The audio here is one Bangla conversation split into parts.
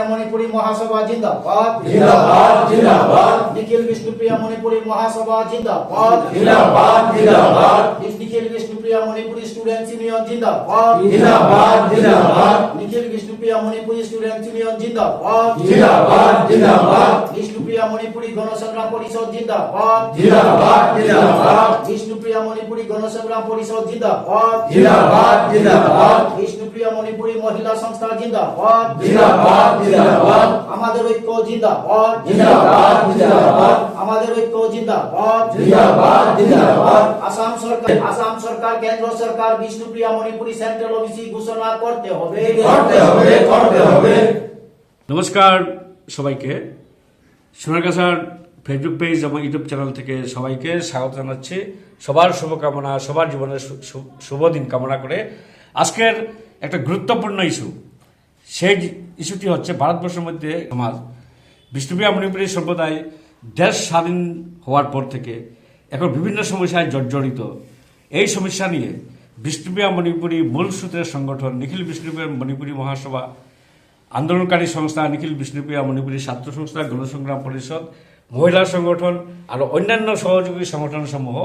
বিষ্ণুপ্রিয়া মণিপুরী মহাসভা জিন্দাবাদ। জিন্দাবাদ জিন্দাবাদ। নিখিল বিষ্ণুপ্রিয়া মণিপুরী মহাসভা জিন্দাবাদ। জিন্দাবাদ জিন্দাবাদ। নিখিল বিষ্ণুপ্রিয়া মণিপুরী স্টুডেন্টস ইউনিয়ন জিন্দাবাদ। জিন্দাবাদ জিন্দাবাদ। নিখিল বিষ্ণুপ্রিয়া মণিপুরী স্টুডেন্টস ইউনিয়ন জিন্দাবাদ। জিন্দাবাদ জিন্দাবাদ। বিষ্ণুপ্রিয়া মণিপুরী গণসংগ্রাম পরিষদ জিন্দাবাদ। জিন্দাবাদ জিন্দাবাদ। বিষ্ণুপ্রিয়া মণিপুরী গণসংগ্রাম পরিষদ জিন্দাবাদ। জিন্দাবাদ জিন্দাবাদ। বিষ্ণুপ্রিয়া মণিপুরী মহিলা সংস্থা জিন্দাবাদ। জিন্দাবাদ জিন্দাবাদ। আমাদের ঐক্য জিন্দাবাদ। জিন্দাবাদ জিন্দাবাদ। আমাদের ঐক্য জিন্দাবাদ। জিন্দাবাদ জিন্দাবাদ। আসাম সরকার আসাম সরকার কেন্দ্র সরকার বিষ্ণুপ্রিয়া মণিপুরী সেন্ট্রাল অফিসি ঘোষণা করতে হবে। করতে হবে করতে হবে। নমস্কার সবাইকে। সোনারকাছার ফেসবুক পেজ এবং ইউটিউব চ্যানেল থেকে সবাইকে স্বাগত জানাচ্ছি। সবার শুভকামনা সবার জীবনের শুভ দিন কামনা করে। আজকের একটা গুরুত্বপূর্ণ ইস্যু। সেই ইস্যুটি হচ্ছে ভারতবর্ষের মধ্যে সমাজ। বিষ্ণুপ্রিয়া মণিপুরী সম্প্রদায় দেশ স্বাধীন হওয়ার পর থেকে এখন বিভিন্ন সমস্যায় জর্জরিত। এই সমস্যা নিয়ে বিষ্ণুপ্রিয়া মণিপুরী মূল সূত্রের সংগঠন নিখিল বিষ্ণুপ্রিয়া মণিপুরী মহাসভা, আন্দোলনকারী সংস্থা নিখিল বিষ্ণুপ্রিয়া মণিপুরী ছাত্র সংস্থা, গণসংগ্রাম পরিষদ, মহিলা সংগঠন আর অন্যান্য সহযোগী সংগঠন সমূহ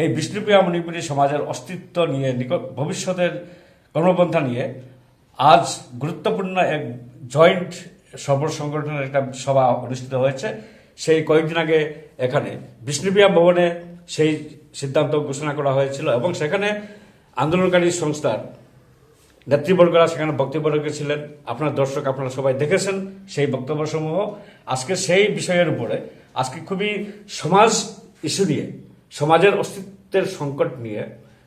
এই বিষ্ণুপ্রিয়া মণিপুরী সমাজের অস্তিত্ব নিয়ে নিকট ভবিষ্যতের কর্মপন্থা নিয়ে আজ গুরুত্বপূর্ণ এক জয়েন্ট সবর সংগঠনের একটা সভা অনুষ্ঠিত হয়েছে। সেই কয়েকদিন আগে এখানে বিষ্ণুপ্রিয়া ভবনে সেই সিদ্ধান্ত ঘোষণা করা হয়েছিল এবং সেখানে আন্দোলনকারী সংস্থার নেতৃবর্গরা সেখানে বক্তব্য রেখেছিলেন। আপনার দর্শক, আপনারা সবাই দেখেছেন সেই বক্তব্যসমূহ। আজকে সেই বিষয়ের উপরে আজকে খুবই সমাজ ইস্যু নিয়ে, সমাজের অস্তিত্বের সংকট নিয়ে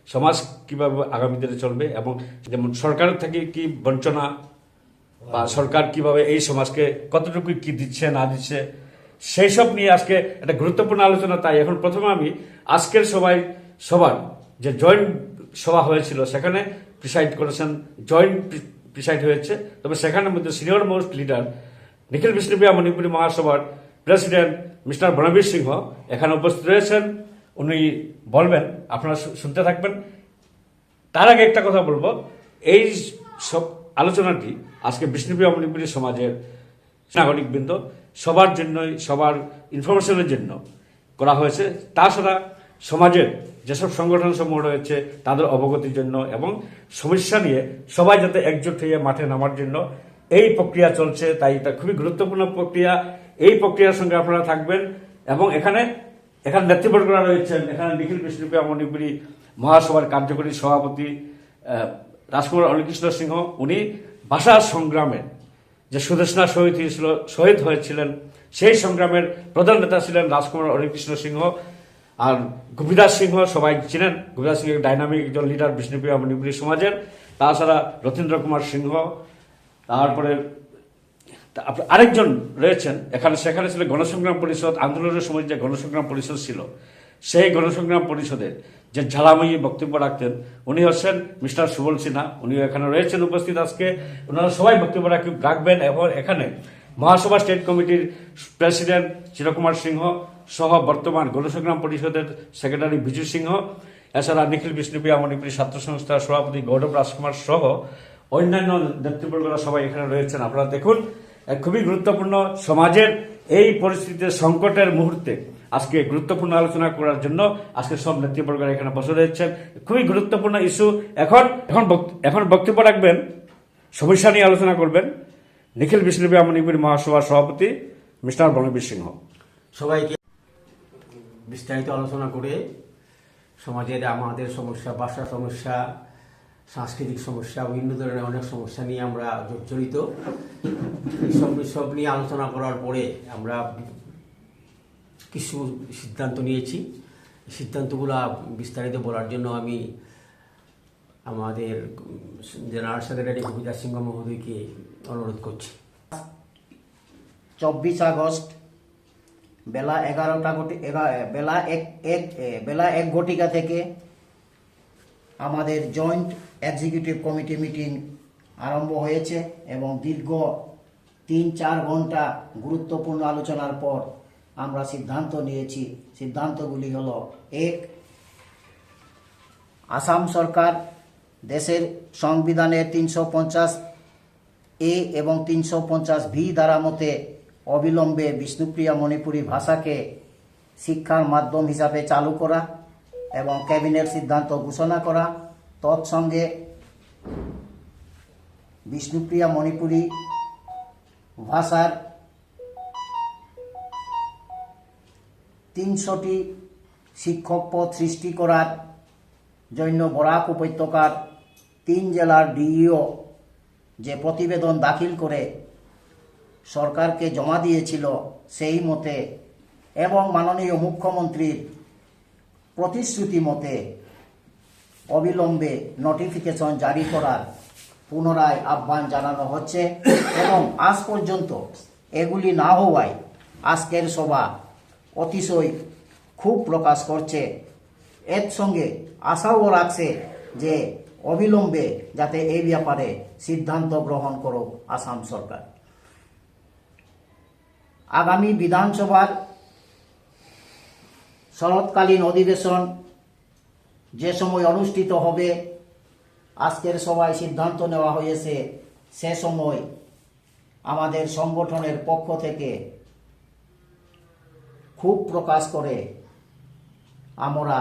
সমাজ কীভাবে আগামী দিনে চলবে এবং যেমন সরকারের থেকে কি বঞ্চনা বা সরকার কীভাবে এই সমাজকে কতটুকু কি দিচ্ছে, না দিচ্ছে সেই সব নিয়ে আজকে একটা গুরুত্বপূর্ণ আলোচনা। তাই এখন প্রথমে আমি আজকের সবাই সবার যে জয়েন্ট সভা হয়েছিল, সেখানে প্রিসাইড করেছেন, জয়েন্ট প্রিসাইড হয়েছে। তবে সেখানের মধ্যে senior most leader Nikhil Bishnupriya Manipuri মহাসভার president mister বনবীর সিংহ এখানে উপস্থিত রয়েছেন। উনি বলবেন, আপনারা শুনতে থাকবেন। তার আগে একটা কথা বলব। এই সব আলোচনাটি আজকে বিষ্ণুপ্রিয়া মণিপুরী সমাজের নাগরিকবৃন্দ সবার জন্যই, সবার ইনফরমেশনের জন্য করা হয়েছে। তাছাড়া সমাজের যেসব সংগঠন সমূহ রয়েছে, তাদের অবগতির জন্য এবং সমস্যা নিয়ে সবাই যাতে একজোট হয়ে মাঠে নামার জন্য এই প্রক্রিয়া চলছে, তাই এটা খুবই গুরুত্বপূর্ণ প্রক্রিয়া। এই প্রক্রিয়ার সঙ্গে আপনারা থাকবেন এবং এখানে এখানে নেতৃবর্গরা রয়েছেন, এখানে নিখিল বিষ্ণুপ্রিয়া মণিপুরী মহাসভার কার্যকরী সভাপতি রাজকুমার অনিকৃষ্ণ সিংহ, উনি ভাষা সংগ্রামের যে সুদেশনা শহীদ হয়েছিল, শহীদ হয়েছিলেন, সেই সংগ্রামের প্রধান নেতা ছিলেন রাজকুমার অনিকৃষ্ণ সিংহ আর গোপীদাস সিংহ সবাই ছিলেন। গুপিদাস সিংহ ডাইনামিক একজন লিডার বিষ্ণুপ্রিয়া মণিপুরী সমাজের। তাছাড়া রথীন্দ্র কুমার সিংহ, তারপরে তা আরেকজন রয়েছেন, এখানে, সেখানে ছিল গণসংগ্রাম পরিষদ, আন্দোলনের সময় যে গণসংগ্রাম পরিষদ ছিল, সেই গণসংগ্রাম পরিষদের যে ঝালাময়ী বক্তব্য রাখতেন, উনি হচ্ছেন মিস্টার সুবল সিনহা, উনিও এখানে রয়েছেন উপস্থিত আজকে। ওনারা সবাই বক্তব্য রাখ- রাখবেন এবং এখানে মহাসভা স্টেট কমিটির প্রেসিডেন্ট চিরকুমার সিংহ সহ বর্তমান গণসংগ্রাম পরিষদের সেক্রেটারি বিজু সিংহ, এছাড়া নিখিল বিষ্ণুপ্রিয়া, মণিপুরী ছাত্র সংস্থার সভাপতি গৌরব রাজকুমার সহ অন্যান্য নেতৃবর্গরা সবাই এখানে রয়েছেন। আপনারা দেখুন খুবই গুরুত্বপূর্ণ সমাজের এই পরিস্থিতিতে সংকটের মুহূর্তে আজকে গুরুত্বপূর্ণ আলোচনা করার জন্য আজকে সব নেতৃবর্গরা এখানে বসে রয়েছেন খুবই গুরুত্বপূর্ণ ইস্যু। এখন এখন এখন বক্তব্য রাখবেন সমস্যা নিয়ে আলোচনা করবেন, নিখিল বিষ্ণুপ্রিয়া মণিপুরী মহাসভার সভাপতি, মিস্টার বনবীর সিংহ। সবাইকে বিস্তারিত আলোচনা করে সমাজের আমাদের সমস্যা ভাষা সমস্যা সাংস্কৃতিক সমস্যা, বিভিন্ন ধরনের অনেক সমস্যা নিয়ে আমরা জর্জরিত। এইসব সব নিয়ে আলোচনা করার পরে আমরা কিছু সিদ্ধান্ত নিয়েছি। সিদ্ধান্তগুলো বিস্তারিত বলার জন্য আমি আমাদের জেনারেল সেক্রেটারি কবিতা সিংহ মহোদয়কে অনুরোধ করছি। চব্বিশ আগস্ট, বেলা এগারোটা ঘটি বেলা এক এক বেলা এক ঘটিকা থেকে আমাদের জয়েন্ট এক্সিকিউটিভ কমিটি মিটিং আরম্ভ হয়েছে এবং দীর্ঘ তিন চার ঘণ্টা গুরুত্বপূর্ণ আলোচনার পর আমরা সিদ্ধান্ত নিয়েছি। সিদ্ধান্তগুলি হলো, এক, আসাম সরকার দেশের সংবিধানের তিনশো পঞ্চাশ এ এবং তিনশো পঞ্চাশ ভি ধারা মতে অবিলম্বে বিষ্ণুপ্রিয়া মণিপুরী ভাষাকে শিক্ষার মাধ্যম হিসাবে চালু করা। এবং ক্যাবিনেট সিদ্ধান্ত ঘোষণা করা। তৎসঙ্গে বিষ্ণুপ্রিয়া মণিপুরী ভাষার তিনশোটি শিক্ষক পদ সৃষ্টি করার জন্য বরাক উপত্যকার তিন জেলার ডিইও যে প্রতিবেদন দাখিল করে সরকারকে জমা দিয়েছিল সেই মতে এবং মাননীয় মুখ্যমন্ত্রীর প্রতিশ্রুতি মতে অবিলম্বে নোটিফিকেশন জারি করার পুনরায় আহ্বান জানানো হচ্ছে এবং আজ পর্যন্ত এগুলি না হওয়ায় আজকের সভা অতিশয় খুব প্রকাশ করছে। এর সঙ্গে আশাও রাখছে যে অবিলম্বে যাতে এই ব্যাপারে সিদ্ধান্ত গ্রহণ করুক আসাম সরকার। আগামী বিধানসভার শরৎকালীন অধিবেশন যে সময় অনুষ্ঠিত হবে, আজকের সভায় সিদ্ধান্ত নেওয়া হয়েছে, সে সময় আমাদের সংগঠনের পক্ষ থেকে খুব প্রকাশ করে আমরা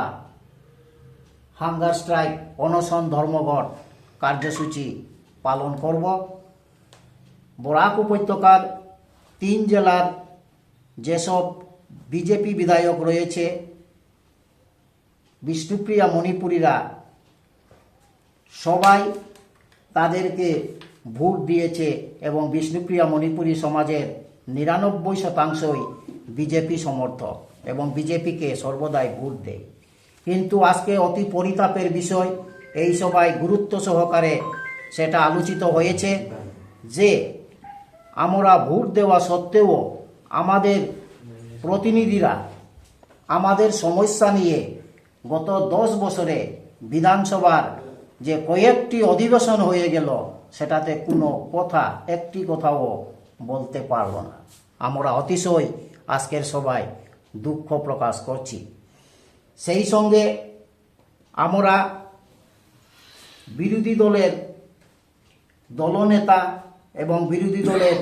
হাঙ্গার স্ট্রাইক, অনশন ধর্মঘট কার্যসূচি পালন করব। বরাক উপত্যকার তিন জেলার যেসব বিজেপি বিধায়ক রয়েছে। বিষ্ণুপ্রিয়া মণিপুরীরা সবাই তাদেরকে ভোট দিয়েছে এবং বিষ্ণুপ্রিয়া মণিপুরী সমাজের নিরানব্বই শতাংশই বিজেপি সমর্থক এবং বিজেপিকে সর্বদাই ভোট দেয়। কিন্তু আজকে অতি পরিতাপের বিষয়, এই সভায় গুরুত্ব সহকারে সেটা আলোচিত হয়েছে যে আমরা ভোট দেওয়া সত্ত্বেও আমাদের প্রতিনিধিরা আমাদের সমস্যা নিয়ে গত দশ বছরে বিধানসভার যে কয়েকটি অধিবেশন হয়ে গেল, সেটাতে কোনো কথা, একটি কথাও বলতে পারব না। আমরা অতিশয় আজকের সভায় দুঃখ প্রকাশ করছি। সেই সঙ্গে আমরা বিরোধী দলের দলনেতা এবং বিরোধী দলের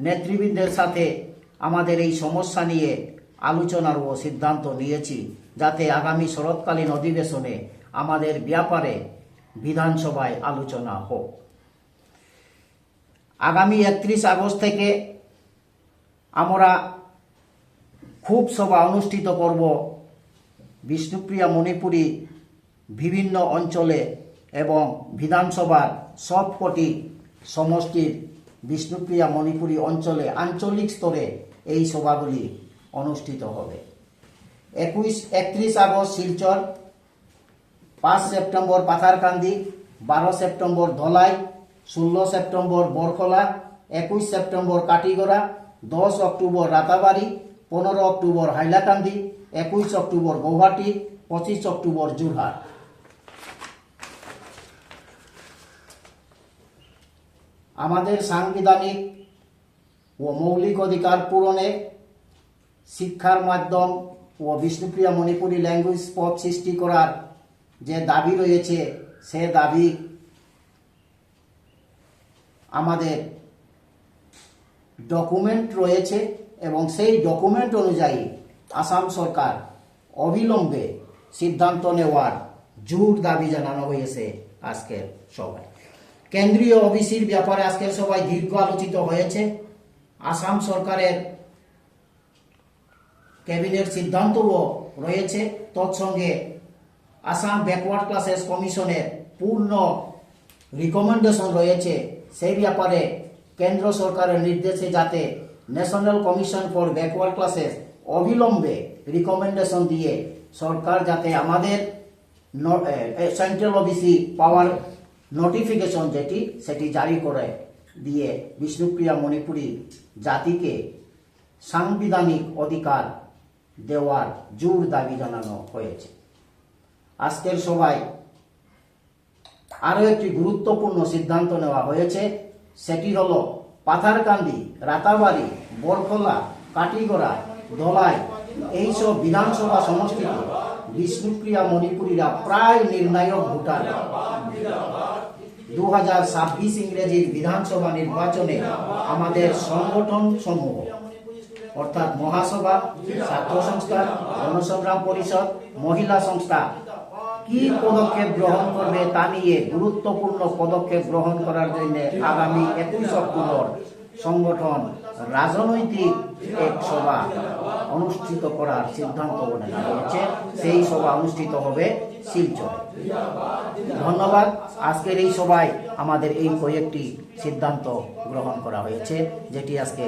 নেতৃবৃন্দের সাথে আমাদের এই সমস্যা নিয়ে আলোচনার ও সিদ্ধান্ত নিয়েছি যাতে আগামী শরৎকালীন অধিবেশনে আমাদের ব্যাপারে বিধানসভায় আলোচনা হোক। আগামী একত্রিশ আগস্ট থেকে আমরা খুব সভা অনুষ্ঠিত করব বিষ্ণুপ্রিয়া মণিপুরী বিভিন্ন অঞ্চলে এবং বিধানসভার সবকটি সমষ্টির বিষ্ণুপ্রিয়া মণিপুরী অঞ্চলে আঞ্চলিক স্তরে এই সভাগুলি অনুষ্ঠিত হবে। একুশ, একত্রিশ আগস্ট শিলচর, পাঁচ সেপ্টেম্বর পাথারকান্দি, বারো সেপ্টেম্বর ধলাই, ষোলো সেপ্টেম্বর বরখলা, একুশ সেপ্টেম্বর কাটিগড়া, দশ অক্টোবর রাতাবাড়ি, পনেরো অক্টোবর হাইলাকান্দি, একুশ অক্টোবর গৌহাটি, পঁচিশ অক্টোবর যোরহাট আমাদের সাংবিধানিক ও মৌলিক অধিকার পূরণে শিক্ষার মাধ্যম ও বিষ্ণুপ্রিয়া মণিপুরী ল্যাঙ্গুয়েজ পথ সৃষ্টি করার যে দাবি রয়েছে, সে দাবি আমাদের ডকুমেন্ট রয়েছে এবং সেই ডকুমেন্ট অনুযায়ী আসাম সরকার অবিলম্বে সিদ্ধান্ত নেওয়ার জোর দাবি জানানো হয়েছে আজকের সভায়। কেন্দ্রীয় ওবিসির ব্যাপারে আজকের সবাই দীর্ঘ আলোচিত হয়েছে। আসাম সরকারের ক্যাবিনেট সিদ্ধান্তও রয়েছে। তৎসঙ্গে আসাম ব্যাকওয়ার্ড ক্লাসেস কমিশনের পূর্ণ রিকমেন্ডেশন রয়েছে। সেই ব্যাপারে কেন্দ্র সরকারের নির্দেশে যাতে national commission for backward classes অবিলম্বে রিকমেন্ডেশন দিয়ে সরকার যাতে আমাদের সেন্ট্রাল ওবিসি পাওয়ার নোটিফিকেশন যেটি, সেটি জারি করে দিয়ে বিষ্ণুপ্রিয়া মণিপুরী জাতিকে সাংবিধানিক অধিকার দেওয়ার জোর দাবি জানানো হয়েছে। আজকের সভায় আরও একটি গুরুত্বপূর্ণ সিদ্ধান্ত নেওয়া হয়েছে। সেটি হল পাথারকান্দি, রাতাবাড়ি, বরখলা, কাটিগড়া, ধলাই, এইসব বিধানসভা সমষ্টিতে বিষ্ণুপ্রিয়া মণিপুরীরা প্রায় নির্ণায়ক ভোটার। দু হাজার ছাব্বিশ ইংরেজির বিধানসভা নির্বাচনে আমাদের সংগঠন সমূহ, অর্থাৎ মহাসভা, ছাত্র সংস্থা গণসংগ্রাম পরিষদ, মহিলা সংস্থা, কি পদক্ষেপ গ্রহণ করবে তা নিয়ে গুরুত্বপূর্ণ পদক্ষেপ গ্রহণ করার জন্য আগামী একুশ অক্টোবর সংগঠন রাজনৈতিক এক সভা অনুষ্ঠিত করার সিদ্ধান্ত হয়েছে সেই অনুষ্ঠিত হবে শিলচরে। ধন্যবাদ। আজকের এই সভায় আমাদের এই কয়েকটি সিদ্ধান্ত গ্রহণ করা হয়েছে, যেটি আজকে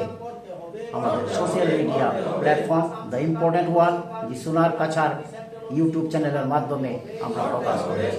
আমাদের social media platform the important one the Sonar Kachar YouTube চ্যানেলের মাধ্যমে আমরা প্রকাশ করেছি